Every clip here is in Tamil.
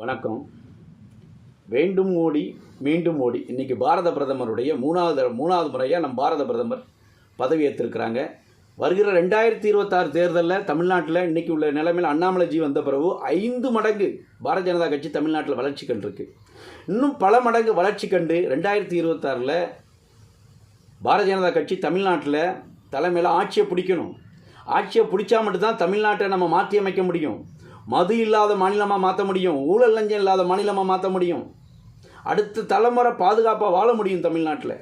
வணக்கம். வேண்டும் மோடி மீண்டும் மோடி இன்றைக்கி பாரத பிரதமருடைய மூணாவது மூணாவது முறையாக நம் பாரத பிரதமர் பதவியேற்றிருக்கிறாங்க வருகிற ரெண்டாயிரத்தி இருபத்தாறு தேர்தலில் தமிழ்நாட்டில் இன்றைக்கி உள்ள நிலைமையில் அண்ணாமலைஜி வந்த பிறகு ஐந்து மடங்கு பாரதிய ஜனதா கட்சி தமிழ்நாட்டில் வளர்ச்சி கண்டிருக்கு. இன்னும் பல மடங்கு வளர்ச்சி கண்டு ரெண்டாயிரத்தி இருபத்தாறில் பாரதிய ஜனதா கட்சி தமிழ்நாட்டில் தலைமையில் ஆட்சியை பிடிக்கணும். ஆட்சியை பிடிச்சா மட்டும்தான் தமிழ்நாட்டை நம்ம மாற்றி அமைக்க முடியும். மது இல்லாத மாநிலமாக மாற்ற முடியும்? ஊழல் லஞ்சம் இல்லாத மாநிலமாக மாற்ற முடியும்? அடுத்த தலைமுறை பாதுகாப்பாக வாழ முடியும் தமிழ்நாட்டில்.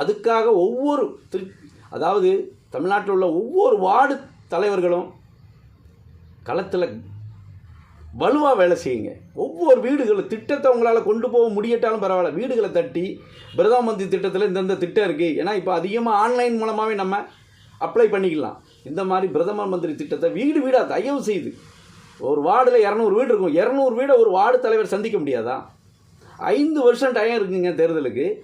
அதுக்காக ஒவ்வொரு திரு அதாவது தமிழ்நாட்டில் உள்ள ஒவ்வொரு வார்டு தலைவர்களும் களத்தில் வலுவாக வேலை செய்யுங்க. ஒவ்வொரு வீடுகளும் திட்டத்தை உங்களால் கொண்டு போக முடியட்டாலும் பரவாயில்ல. வீடுகளை தட்டி பிரதம மந்திரி திட்டத்தில் இந்தந்த திட்டம் இருக்குது ஏன்னா இப்போ அதிகமாக ஆன்லைன் மூலமாகவே நம்ம அப்ளை பண்ணிக்கலாம். இந்த மாதிரி பிரதம மந்திரி திட்டத்தை வீடு வீடாக தயவு செய்து ஒரு வார்டில் இரநூறு வீடு இருக்கும். இரநூறு வீடை ஒரு வார்டு தலைவர் சந்திக்க முடியாதா? ஐந்து வருஷம் டைம் இருக்குங்க தேர்தலுக்கு.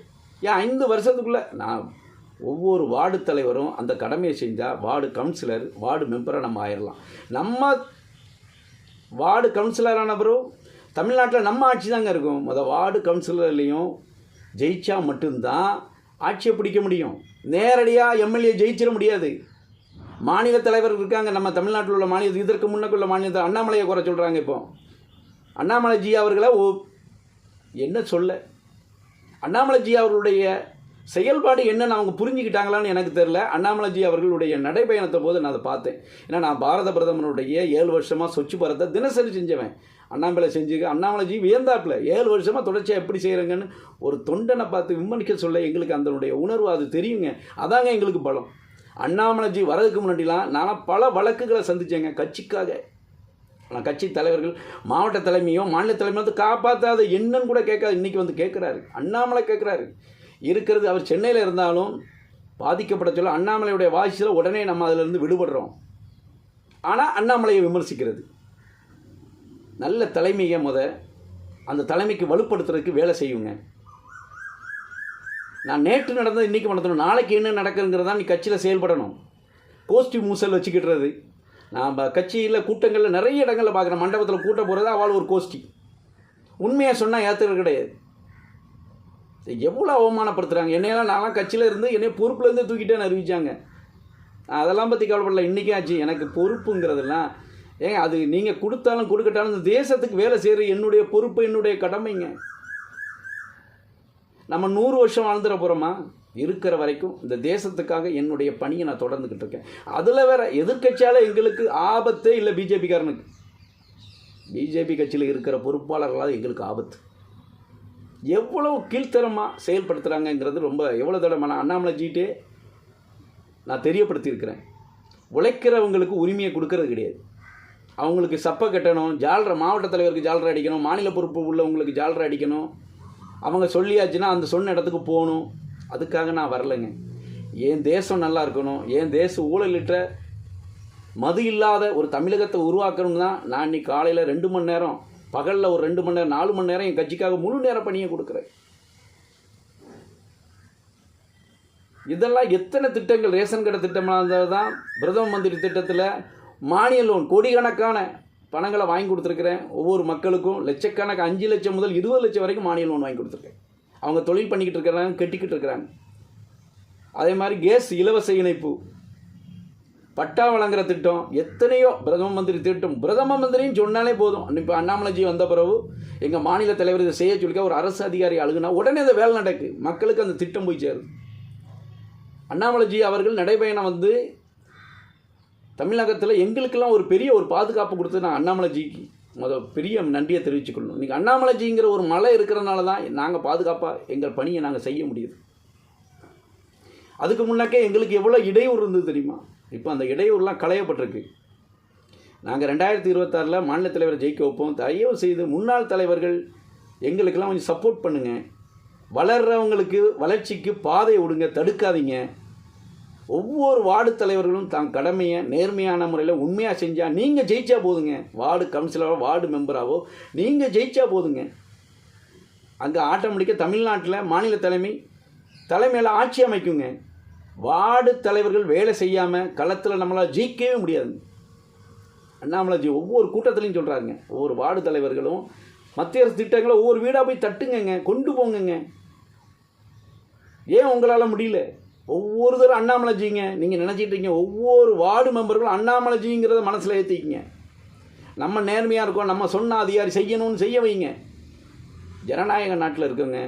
ஏன் ஐந்து வருஷத்துக்குள்ளே? நான் ஒவ்வொரு வார்டு தலைவரும் அந்த கடமையை செஞ்சால் வார்டு கவுன்சிலர் வார்டு மெம்பராக நம்ம ஆயிடலாம் நம்ம வார்டு கவுன்சிலரான பிறகு தமிழ்நாட்டில் நம்ம ஆட்சி தாங்க இருக்கும். முத வார்டு கவுன்சிலர்லேயும் ஜெயிச்சா மட்டும்தான் ஆட்சியை பிடிக்க முடியும். நேரடியாக எம்எல்ஏ ஜெயிச்சிட முடியாது. மாநில தலைவர் இருக்காங்க. நம்ம தமிழ்நாட்டில் உள்ள மாநில இதற்கு முன்னக்குள்ள மாநில அண்ணாமலையை குறை சொல்கிறாங்க இப்போ. அண்ணாமலைஜி அவர்களை ஓ என்ன சொல்ல? அண்ணாமலைஜி அவர்களுடைய செயல்பாடு என்னன்னு அவங்க புரிஞ்சுக்கிட்டாங்களான்னு எனக்கு தெரில அண்ணாமலைஜி அவர்களுடைய நடைபயணத்தை போது நான் அதை பார்த்தேன். ஏன்னா நான் பாரத பிரதமருடைய ஏழு வருஷமாக சொச்சு பாரத்தை தினசரி செஞ்சவன். அண்ணாமலை செஞ்சுக்க அண்ணாமலைஜி வியந்தாப்புல. ஏழு வருஷமாக தொடர்ச்சியாக எப்படி செய்கிறேங்கன்னு ஒரு தொண்டனை பார்த்து விமர்சிக்க சொல்ல எங்களுக்கு அதனுடைய உணர்வு அது தெரியுங்க. அதாங்க எங்களுக்கு பலம். அண்ணாமலைஜி வரதுக்கு முன்னாடிலாம் நான் பல வழக்குகளை சந்தித்தேங்க கட்சிக்காக. ஆனால் கட்சி தலைவர்கள் மாவட்ட தலைமையோ மாநில தலைமையோ வந்து காப்பாற்றாத என்னன்னு கூட கேட்காது. இன்றைக்கி வந்து கேட்குறாரு. அண்ணாமலை கேட்குறாரு. இருக்கிறது அவர் சென்னையில் இருந்தாலும் பாதிக்கப்பட சொல்ல அண்ணாமலையுடைய வாய்ஸில் உடனே நம்ம அதிலிருந்து விடுபடுறோம். ஆனால் அண்ணாமலையை விமர்சிக்கிறது. நல்ல தலைமையை முத அந்த தலைமைக்கு வலுப்படுத்துறதுக்கு வேலை செய்யுங்க. நான் நேற்று நடந்தது இன்றைக்கி நடத்தணும் நாளைக்கு என்ன நடக்குதுங்கிறதா நீ கட்சியில் செயல்படணும். கோஷ்டி மூசல் வச்சுக்கிட்டுறது. நாம் கட்சியில் கூட்டங்களில் நிறைய இடங்களில் பார்க்குறேன் மண்டபத்தில் கூட்டம் போகிறது அவள் ஒரு கோஷ்டி. உண்மையாக சொன்னால் ஏற்றுக்கிறது கிடையாது. எவ்வளோ அவமானப்படுத்துகிறாங்க என்னையெல்லாம் நான்லாம் கட்சியில் இருந்து என்னைய பொறுப்புலேருந்து தூக்கிட்டேன்னு அறிவிச்சாங்க. நான் அதெல்லாம் பற்றி கவலைப்படல. இன்றைக்கி ஆச்சு. எனக்கு பொறுப்புங்கிறதெல்லாம் ஏங்க அது நீங்கள் கொடுத்தாலும் கொடுக்கட்டாலும் இந்த தேசத்துக்கு வேலை செய்கிற என்னுடைய பொறுப்பு என்னுடைய கடமைங்க. நம்ம நூறு வருஷம் வாழ்ந்துட போகிறோமா இருக்கிற வரைக்கும் இந்த தேசத்துக்காக என்னுடைய பணியை நான் தொடர்ந்துக்கிட்டு இருக்கேன். அதில் வேற எதிர்கட்சியால் எங்களுக்கு ஆபத்தே இல்லை பிஜேபிக்காரனுக்கு. பிஜேபி கட்சியில் இருக்கிற பொறுப்பாளர்களால் எங்களுக்கு ஆபத்து. எவ்வளோ கீழ்த்தரமாக செயல்படுத்துகிறாங்கங்கிறது ரொம்ப எவ்வளோ தடவை நான் அண்ணாமலைஜிட்டே நான் தெரியப்படுத்தியிருக்கிறேன். உழைக்கிறவங்களுக்கு உரிமையை கொடுக்கறது கிடையாது. அவங்களுக்கு சப்பை கட்டணும் ஜால்ரை மாவட்ட தலைவருக்கு ஜால்ரை அடிக்கணும் மாநில பொறுப்பு உள்ளவங்களுக்கு ஜால்ரை அடிக்கணும். அவங்க சொல்லியாச்சுன்னா அந்த சொன்ன இடத்துக்கு போகணும். அதுக்காக நான் வரலைங்க. என் தேசம் நல்லா இருக்கணும்? என் தேசம் ஊழலிட்ட மது இல்லாத ஒரு தமிழகத்தை உருவாக்கணும்னு தான் நான் இன்னைக்கு காலையில் ரெண்டு மணி நேரம் பகலில் ஒரு ரெண்டு மணி நேரம் நாலு மணி நேரம் என் கட்சிக்காக முழு நேர பணியை கொடுக்குறேன். இதெல்லாம் எத்தனை திட்டங்கள்? ரேஷன் கடை திட்டமாக இருந்தால் தான் பிரதம மந்திரி திட்டத்தில் மானிய லோன் கோடிக்கணக்கான பணங்களை வாங்கி கொடுத்துருக்குறேன். ஒவ்வொரு மக்களுக்கும் லட்சக்கணக்கு அஞ்சு லட்சம் முதல் இருபது லட்சம் வரைக்கும் மானியம் லோன் வாங்கி கொடுத்துருக்கேன். அவங்க தொழில் பண்ணிக்கிட்டு இருக்கிறாங்க கட்டிக்கிட்டு இருக்கிறாங்க. அதே மாதிரி கேஸ் இலவச இணைப்பு பட்டா வழங்குற திட்டம் எத்தனையோ பிரதம மந்திரி திட்டம் பிரதம மந்திரின்னு சொன்னாலே போதும். இப்போ அண்ணாமலைஜி வந்த பிறகு எங்கள் மாநில தலைவர் இதை செய்ய சொல்லிக்க ஒரு அரசு அதிகாரி அழுகுனா உடனே அந்த வேலை நடக்கு. மக்களுக்கு அந்த திட்டம் போய் சேருது அண்ணாமலைஜி அவர்கள் நடைபயணம் வந்து தமிழகத்தில் எங்களுக்கெல்லாம் ஒரு பெரிய ஒரு பாதுகாப்பு கொடுத்து நான் அண்ணாமலைஜிக்கு மொதல் பெரிய நன்றியை தெரிவிச்சுக்கொள்ளணும். இன்றைக்கி அண்ணாமலைஜிங்கிற ஒரு மலை இருக்கிறனால தான் நாங்கள் பாதுகாப்பாக எங்கள் பணியை நாங்கள் செய்ய முடியுது. அதுக்கு முன்னாக்கே எங்களுக்கு எவ்வளோ இடையூறு இருந்தது தெரியுமா? இப்போ அந்த இடையூறுலாம் களையப்பட்டிருக்கு. நாங்கள் ரெண்டாயிரத்தி இருபத்தாறில் மாநில தலைவரை ஜெயிக்க வைப்போம். தயவு செய்து முன்னாள் தலைவர்கள் எங்களுக்கெல்லாம் கொஞ்சம் சப்போர்ட் பண்ணுங்கள் வளர்கிறவங்களுக்கு வளர்ச்சிக்கு பாதை விடுங்க தடுக்காதீங்க. ஒவ்வொரு வார்டு தலைவர்களும் தான் கடமையை நேர்மையான முறையில் உண்மையாக செஞ்சால் நீங்கள் ஜெயிச்சா போதுங்க. வார்டு கவுன்சிலரோ வார்டு மெம்பராகவோ நீங்கள் ஜெயிச்சா போதுங்க. அங்கே ஆட்டோமேட்டிக்காக தமிழ்நாட்டில் மாநில தலைமை தலைமையில் ஆட்சி அமைக்குங்க. வார்டு தலைவர்கள் வேலை செய்யாமல் களத்தில் நம்மளால் ஜெயிக்கவே முடியாதுங்க. அண்ணாமலைஜி ஒவ்வொரு கூட்டத்திலையும் சொல்கிறாங்க ஒவ்வொரு வார்டு தலைவர்களும் மத்திய அரசு திட்டங்களை ஒவ்வொரு வீடாக போய் தட்டுங்கங்க கொண்டு போங்கங்க. ஏன் உங்களால் முடியல? ஒவ்வொரு தடவை அண்ணாமலைஜிங்க நீங்கள் நினச்சிட்டு இருக்கீங்க ஒவ்வொரு வார்டு மெம்பர்களும் அண்ணாமலைஜிங்கிறத மனசில் ஏற்றிக்கிங்க நம்ம நேர்மையாக இருக்கோம் நம்ம சொன்ன அதிகாரி செய்யணும்னு செய்ய வைங்க. ஜனநாயக நாட்டில் இருக்குங்க.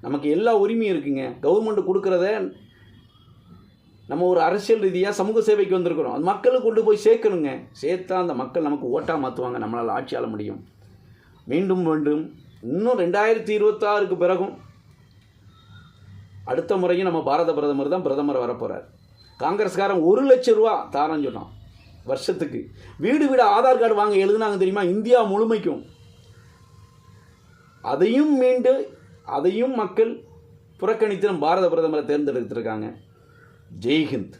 நமக்கு எல்லா உரிமையும் இருக்குங்க. கவர்மெண்ட் கொடுக்குறத நம்ம ஒரு அரசியல் ரீதியாக சமூக சேவைக்கு வந்திருக்கிறோம். அது மக்களுக்கு கொண்டு போய் சேர்க்கணுங்க. சேர்த்தா அந்த மக்கள் நமக்கு ஓட்டாக மாற்றுவாங்க நம்மளால் ஆட்சி ஆள முடியும். மீண்டும் மீண்டும் இன்னும் ரெண்டாயிரத்தி இருபத்தாறுக்கு பிறகும் அடுத்த முறையும் நம்ம பாரத பிரதமர் தான் பிரதமர் வரப்போகிறார் காங்கிரஸ்காரன் ஒரு லட்சம் ரூபா தாரன்னு சொன்னான். வருஷத்துக்கு. வீடு வீடு ஆதார் கார்டு வாங்க எழுதுனாங்க தெரியுமா? இந்தியா முழுமைக்கும். அதையும் மீண்டு அதையும் மக்கள் புறக்கணித்து பாரத பிரதமரை தேர்ந்தெடுத்துருக்காங்க. ஜெய்ஹிந்த்.